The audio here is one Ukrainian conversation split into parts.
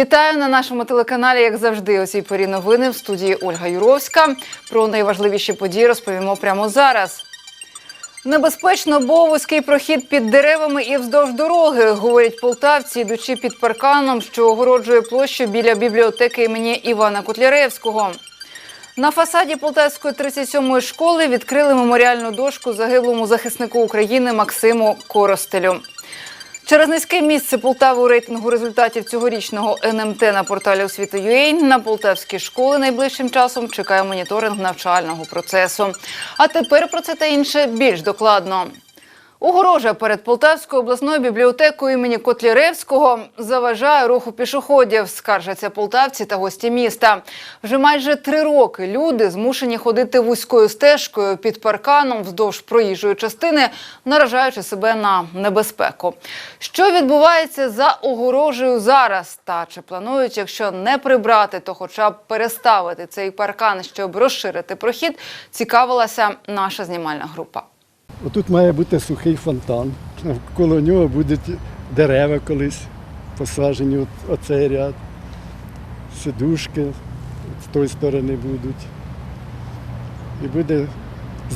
Вітаю на нашому телеканалі, як завжди, у цій порі новини в студії Ольга Юровська. Про найважливіші події розповімо прямо зараз. Небезпечно, бо вузький прохід під деревами і вздовж дороги, говорять полтавці, йдучи під парканом, що огороджує площу біля бібліотеки імені Івана Котляревського. На фасаді Полтавської 37-ї школи відкрили меморіальну дошку загиблому захиснику України Максиму Коростелю. Через низьке місце Полтави у рейтингу результатів цьогорічного НМТ на порталі освіти.ua на полтавські школи найближчим часом чекає моніторинг навчального процесу. А тепер про це та інше більш докладно. Огорожа перед Полтавською обласною бібліотекою імені Котляревського заважає руху пішоходів, скаржаться полтавці та гості міста. Вже майже три роки люди змушені ходити вузькою стежкою під парканом вздовж проїжджої частини, наражаючи себе на небезпеку. Що відбувається за огорожею зараз? Та чи планують, якщо не прибрати, то хоча б переставити цей паркан, щоб розширити прохід, цікавилася наша знімальна група. Отут має бути сухий фонтан. Коло нього будуть дерева колись посаджені, от, оцей ряд. Сидушки з тої сторони будуть. І буде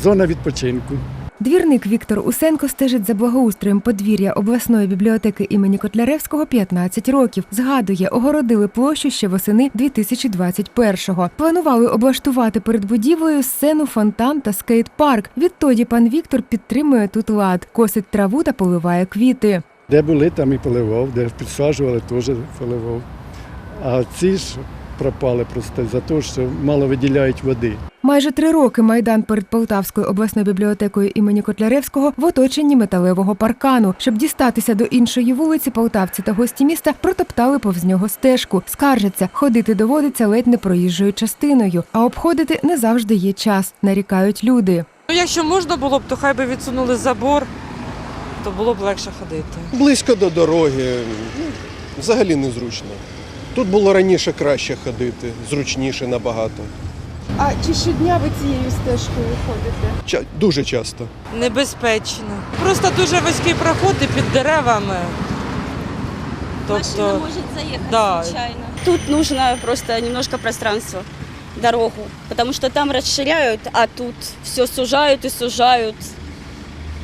зона відпочинку. Двірник Віктор Усенко стежить за благоустроєм подвір'я обласної бібліотеки імені Котляревського 15 років. Згадує, огородили площу ще восени 2021-го. Планували облаштувати перед будівлею сцену, фонтан та скейт-парк. Відтоді пан Віктор підтримує тут лад, косить траву та поливає квіти. Де були, там і поливав, де підсаджували, теж поливав. А ці ж пропали просто за те, що мало виділяють води. Майже три роки майдан перед Полтавською обласною бібліотекою імені Котляревського в оточенні металевого паркану. Щоб дістатися до іншої вулиці, полтавці та гості міста протоптали повз нього стежку. Скаржаться, ходити доводиться ледь не проїжджою частиною, а обходити не завжди є час. Нарікають люди. Ну, якщо можна було б, то хай би відсунули забор, то було б легше ходити. Близько до дороги, ну, взагалі незручно. Тут було раніше краще ходити, зручніше набагато. А чи щодня ви цією стежкою ходите? Ча- дуже часто. Небезпечно. Просто дуже вузький проход і під деревами. Машина Тобто, может заехать да. случайно. Тут нужно просто немножко пространства, дорогу, потому что там расширяют, а тут все сужают и сужают.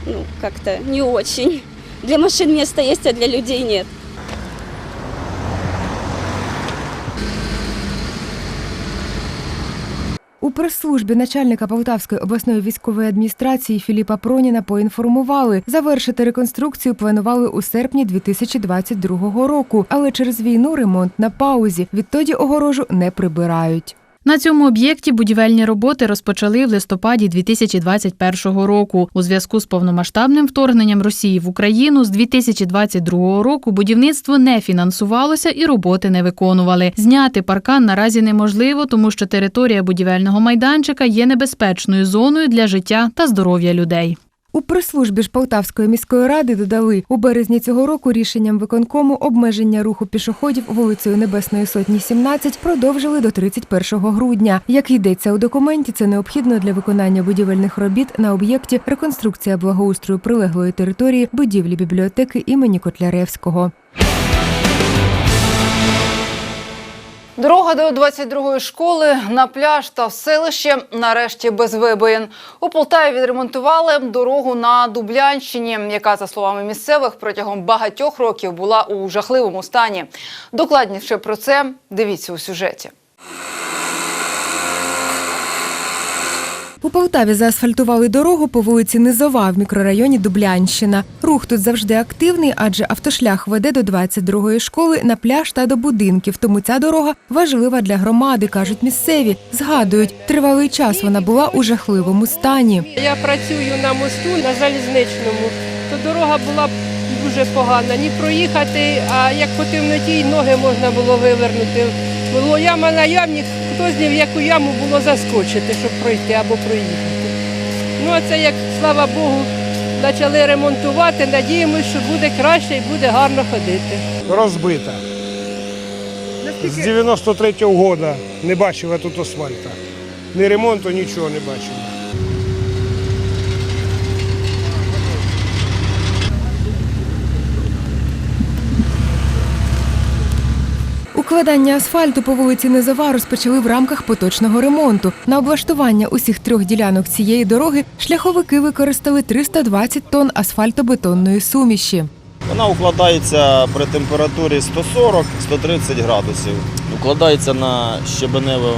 Ну, как-то не очень. Для машин место есть, а для людей нет. Прес-службі начальника Полтавської обласної військової адміністрації Філіпа Проніна поінформували, завершити реконструкцію планували у серпні 2022 року, але через війну ремонт на паузі. Відтоді огорожу не прибирають. На цьому об'єкті будівельні роботи розпочали в листопаді 2021 року. У зв'язку з повномасштабним вторгненням Росії в Україну з 2022 року будівництво не фінансувалося і роботи не виконували. Зняти паркан наразі неможливо, тому що територія будівельного майданчика є небезпечною зоною для життя та здоров'я людей. У прес-службі ж Полтавської міської ради додали у березні цього року рішенням виконкому обмеження руху пішоходів вулицею Небесної Сотні 17 продовжили до 31 грудня. Як йдеться у документі, це необхідно для виконання будівельних робіт на об'єкті реконструкція благоустрою прилеглої території будівлі бібліотеки імені Котляревського. Дорога до 22-ї школи на пляж та в селище нарешті без вибоїн. У Полтаві відремонтували дорогу на Дублянщині, яка, за словами місцевих, протягом багатьох років була у жахливому стані. Докладніше про це дивіться у сюжеті. У Полтаві заасфальтували дорогу по вулиці Низова в мікрорайоні Дублянщина. Рух тут завжди активний, адже автошлях веде до 22-ї школи на пляж та до будинків. Тому ця дорога важлива для громади, кажуть місцеві. Згадують, тривалий час вона була у жахливому стані. Я працюю на мосту на залізничному, то дорога була дуже погана. Ні проїхати, а як по темноті й ноги можна було вивернути. Було яма на ямі, хто з в яку яму було заскочити, щоб пройти або проїхати. Ну а це як слава Богу, почали ремонтувати. Надіємося, що буде краще і буде гарно ходити. розбита. З 93-го року не бачила тут асфальта. Ні ремонту, нічого не бачила. У Укладання асфальту по вулиці Низова розпочали в рамках поточного ремонту. На облаштування усіх трьох ділянок цієї дороги шляховики використали 320 тонн асфальтобетонної суміші. Вона укладається при температурі 140-130 градусів. Укладається на щебеневу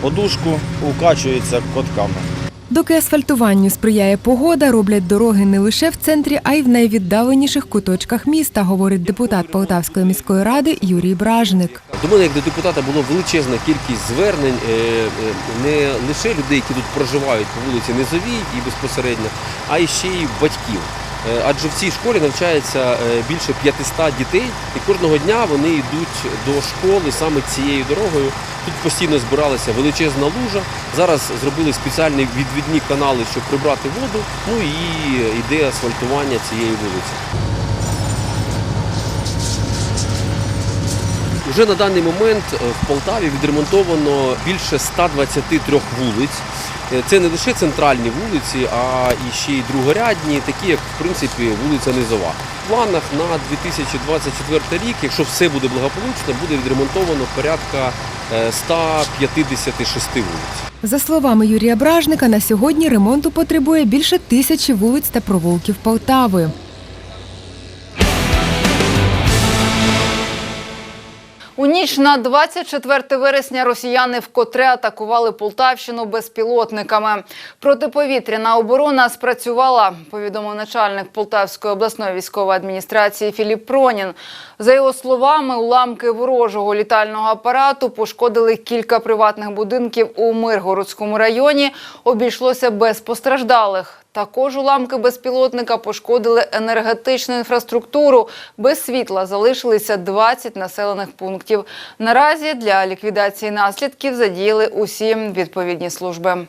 подушку, укачується котками. Доки асфальтуванню сприяє погода, роблять дороги не лише в центрі, а й в найвіддаленіших куточках міста, говорить депутат Полтавської міської ради Юрій Бражник. До мене як до депутата було величезна кількість звернень е, е, не лише людей, які тут проживають по вулиці Низовій і безпосередньо, а ще й батьків. Е, Адже в цій школі навчається е, більше 500 дітей, і кожного дня вони йдуть до школи саме цією дорогою. Тут постійно збиралася величезна лужа. Зараз зробили спеціальні відвідні канали, щоб прибрати воду. Ну і йде асфальтування цієї вулиці. Вже на даний момент е, в Полтаві відремонтовано більше 123 вулиць. Е, Це не лише центральні вулиці, а і ще й другорядні, такі як в принципі вулиця Низова. В планах на 2024 рік, якщо все буде благополучно, буде відремонтовано порядка е, 156 вулиць. За словами Юрія Бражника, на сьогодні ремонту потребує більше тисячі вулиць та провулків Полтави. У ніч на 24 вересня росіяни вкотре атакували Полтавщину безпілотниками. Протиповітряна оборона спрацювала, повідомив начальник Полтавської обласної військової адміністрації Філіп Пронін. За його словами, уламки ворожого літального апарату пошкодили кілька приватних будинків у Миргородському районі. Обійшлося без постраждалих. Також уламки безпілотника пошкодили енергетичну інфраструктуру. Без світла залишилися 20 населених пунктів. Наразі для ліквідації наслідків задіяли усі відповідні служби.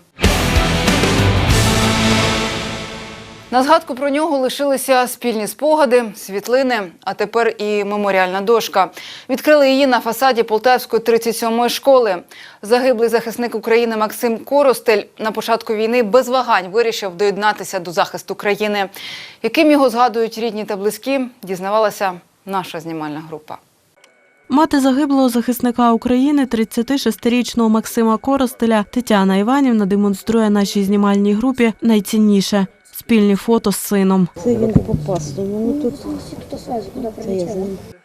На згадку про нього лишилися спільні спогади, світлини, а тепер і меморіальна дошка. Відкрили її на фасаді Полтавської 37-ї школи. Загиблий захисник України Максим Коростель на початку війни без вагань вирішив доєднатися до захисту країни. Яким його згадують рідні та близькі, дізнавалася наша знімальна група. Мати загиблого захисника України, 36-річного Максима Коростеля, Тетяна Іванівна демонструє нашій знімальній групі найцінніше спільні фото з сином. Це він попасти. Ну тут.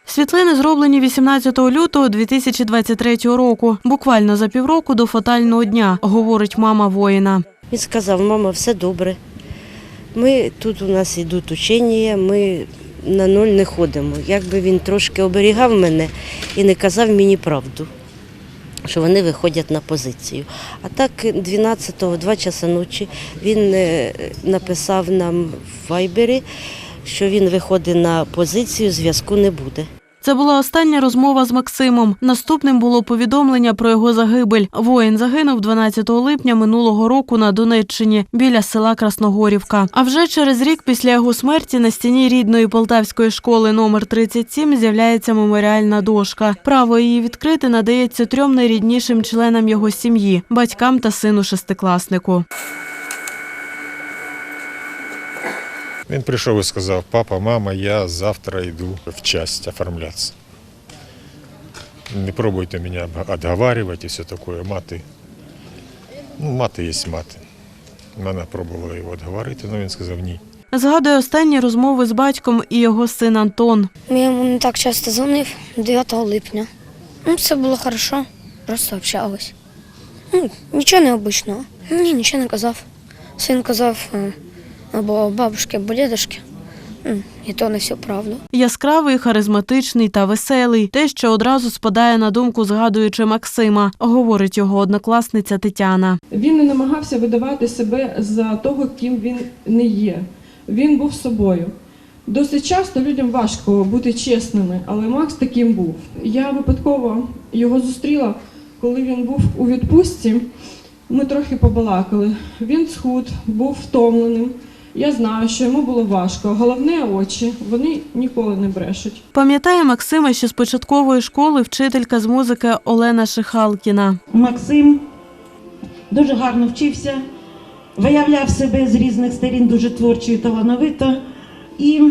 Світлини зроблені 18 лютого 2023 року, буквально за півроку до фатального дня, говорить мама воїна. Він сказав, мама, все добре. Ми тут у нас йдуть учення, ми на ноль не ходимо. Якби він трошки оберігав мене і не казав мені правду, що вони виходять на позицію. А так 12-го, 2 часа ночі, він е, написав нам в вайбері, що він виходить на позицію, зв'язку не буде. Це була остання розмова з Максимом. Наступним було повідомлення про його загибель. Воїн загинув 12 липня минулого року на Донеччині біля села Красногорівка. А вже через рік після його смерті на стіні рідної полтавської школи номер 37 з'являється меморіальна дошка. Право її відкрити надається трьом найріднішим членам його сім'ї батькам та сину шестикласнику. Він прийшов і сказав, папа, мама, я завтра йду в часть оформлятися. Не пробуйте мене відговарювати і все таке. Мати, ну, мати є мати. Вона пробувала його відговорити, але він сказав ні. Згадує останні розмови з батьком і його син Антон. Я йому не так часто дзвонив 9 липня. Ну, все було хорошо, просто общались. Ну, нічого необычного. Ні, нічого не казав. Син казав е, або бабушки, або дідушки. І то не всю правду. Яскравий, харизматичний та веселий. Те, що одразу спадає на думку, згадуючи Максима, говорить його однокласниця Тетяна. Він не намагався видавати себе за того, ким він не є. Він був собою. Досить часто людям важко бути чесними, але Макс таким був. Я випадково його зустріла, коли він був у відпустці. Ми трохи побалакали. Він схуд, був втомленим. Я знаю, що йому було важко. Головне очі, вони ніколи не брешуть. Пам'ятає Максима, що з початкової школи вчителька з музики Олена Шихалкіна. Максим дуже гарно вчився, виявляв себе з різних сторін дуже творчо і талановито. І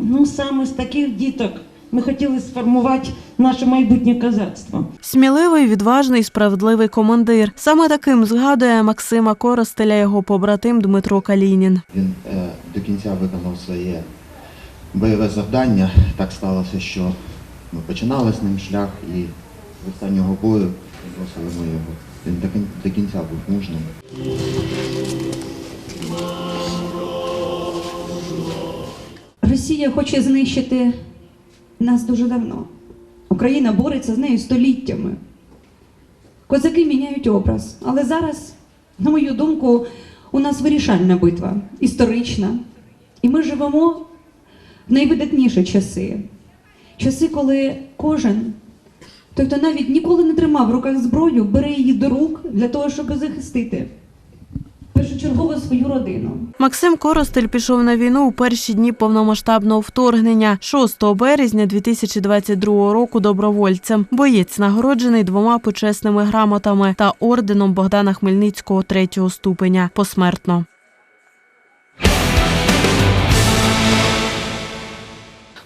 ну, саме з таких діток Ми хотіли сформувати наше майбутнє козацтво. Сміливий, відважний, справедливий командир. Саме таким згадує Максима Коростеля його побратим Дмитро Калінін. Він е, до кінця виконав своє бойове завдання. Так сталося, що ми починали з ним шлях і з останнього бою просили ми його. Він до, до кінця був мужним. Росія хоче знищити нас дуже давно. Україна бореться з нею століттями. Козаки міняють образ. Але зараз, на мою думку, у нас вирішальна битва, історична. І ми живемо в найвидатніші часи. Часи, коли кожен, той, хто навіть ніколи не тримав в руках зброю, бере її до рук для того, щоб захистити першочергово свою родину. Максим Коростель пішов на війну у перші дні повномасштабного вторгнення 6 березня 2022 року добровольцем. Боєць нагороджений двома почесними грамотами та орденом Богдана Хмельницького третього ступеня посмертно.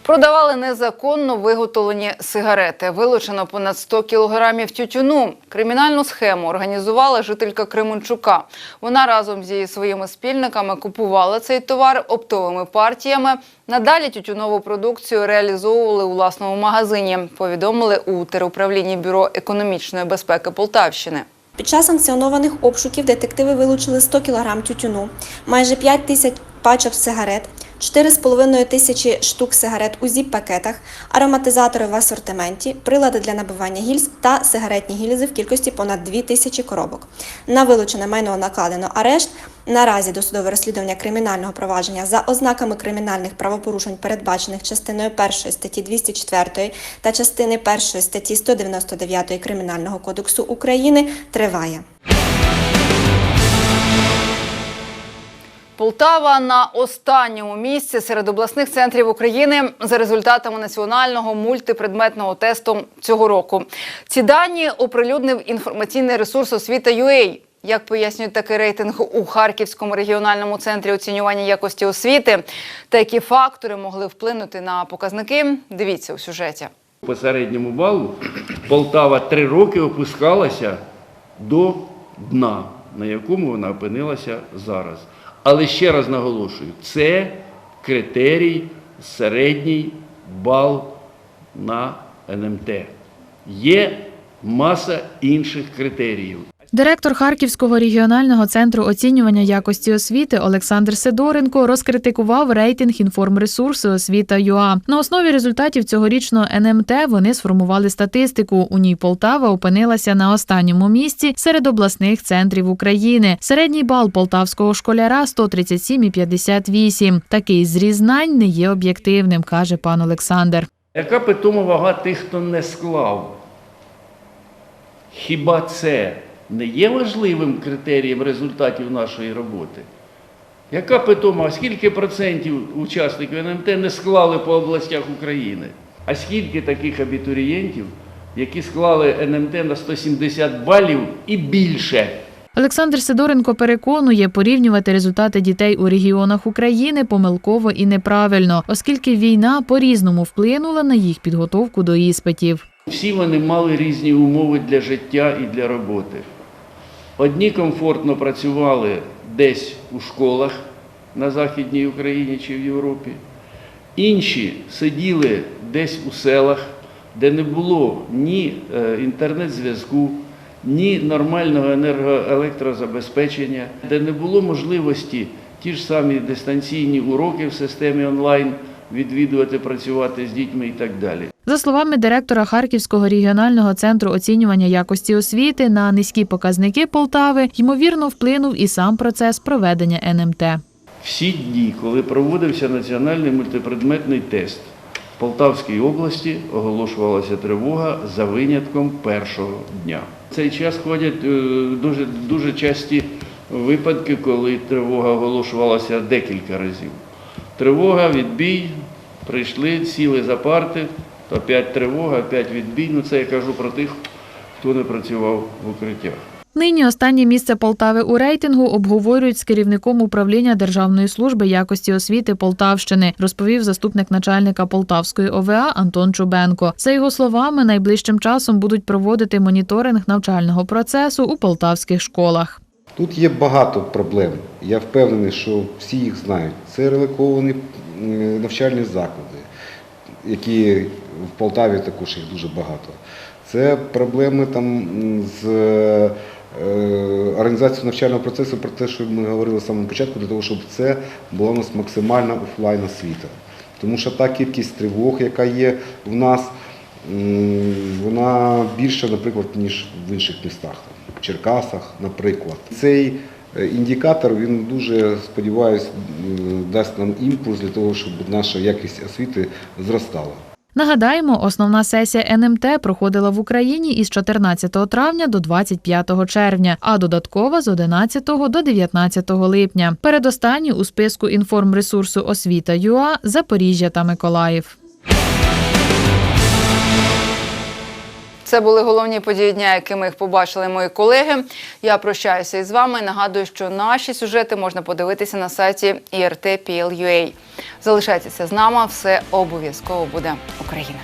Продавали незаконно виготовлені сигарети. Вилучено понад 100 кілограмів тютюну. Кримінальну схему організувала жителька Кременчука. Вона разом зі своїми спільниками купувала цей товар оптовими партіями. Надалі тютюнову продукцію реалізовували у власному магазині. Повідомили у теруправлінні бюро економічної безпеки Полтавщини. Під час санкціонованих обшуків детективи вилучили 100 кг тютюну, майже 5 тисяч пачок сигарет, 4,5 тисячі штук сигарет у зіп-пакетах, ароматизатори в асортименті, прилади для набивання гільз та сигаретні гільзи в кількості понад 2 тисячі коробок. На вилучене майно накладено арешт. Наразі досудове розслідування кримінального провадження за ознаками кримінальних правопорушень, передбачених частиною 1 статті 204 та частини 1 статті 199 Кримінального кодексу України, триває. Полтава на останньому місці серед обласних центрів України за результатами національного мультипредметного тесту цього року. Ці дані оприлюднив інформаційний ресурс освіта UA. Як пояснюють такий рейтинг у Харківському регіональному центрі оцінювання якості освіти, та які фактори могли вплинути на показники, дивіться у сюжеті. По середньому балу Полтава три роки опускалася до дна, на якому вона опинилася зараз. Але ще раз наголошую, це критерій середній бал на НМТ. Є маса інших критеріїв. Директор Харківського регіонального центру оцінювання якості освіти Олександр Сидоренко розкритикував рейтинг інформресурсу освіта ЮА. На основі результатів цьогорічного НМТ вони сформували статистику. У ній Полтава опинилася на останньому місці серед обласних центрів України. Середній бал полтавського школяра 137,58. Такий зріз знань не є об'єктивним, каже пан Олександр. Яка питома вага тих, хто не склав? Хіба це не є важливим критерієм результатів нашої роботи? Яка питома, скільки процентів учасників НМТ не склали по областях України? А скільки таких абітурієнтів, які склали НМТ на 170 балів і більше? Олександр Сидоренко переконує, порівнювати результати дітей у регіонах України помилково і неправильно, оскільки війна по-різному вплинула на їх підготовку до іспитів. Всі вони мали різні умови для життя і для роботи. Одні комфортно працювали десь у школах на Західній Україні чи в Європі, інші сиділи десь у селах, де не було ні е, інтернет-зв'язку, ні нормального енергоелектрозабезпечення, де не було можливості ті ж самі дистанційні уроки в системі онлайн відвідувати, працювати з дітьми і так далі. За словами директора Харківського регіонального центру оцінювання якості освіти, на низькі показники Полтави ймовірно вплинув і сам процес проведення НМТ. Всі дні, коли проводився національний мультипредметний тест в Полтавській області, оголошувалася тривога за винятком першого дня. В цей час ходять е, дуже, дуже часті випадки, коли тривога оголошувалася декілька разів. Тривога, відбій, прийшли, сіли за парти, опять тривога, опять відбій. Ну це я кажу про тих, хто не працював в укриттях. Нині останнє місце Полтави у рейтингу обговорюють з керівником управління Державної служби якості освіти Полтавщини, розповів заступник начальника Полтавської ОВА Антон Чубенко. За його словами, найближчим часом будуть проводити моніторинг навчального процесу у полтавських школах. Тут є багато проблем. Я впевнений, що всі їх знають. Це реликовані навчальні заклади, які в Полтаві також їх дуже багато. Це проблеми там з е, організацією навчального процесу про те, що ми говорили з самого початку, для того, щоб це була у нас максимальна офлайн освіта. Тому що та кількість тривог, яка є в нас, вона більша, наприклад, ніж в інших містах, в Черкасах, наприклад. Цей е, індикатор він дуже сподіваюся дасть нам імпульс для того, щоб наша якість освіти зростала. Нагадаємо, основна сесія НМТ проходила в Україні із 14 травня до 25 червня, а додаткова з 11 до 19 липня. Передостанні у списку інформресурсу освіта ЮА Запоріжжя та Миколаїв. Це були головні події дня, якими їх побачили мої колеги. Я прощаюся із вами. Нагадую, що наші сюжети можна подивитися на сайті IRT.PL.UA. Залишайтеся з нами, все обов'язково буде Україна.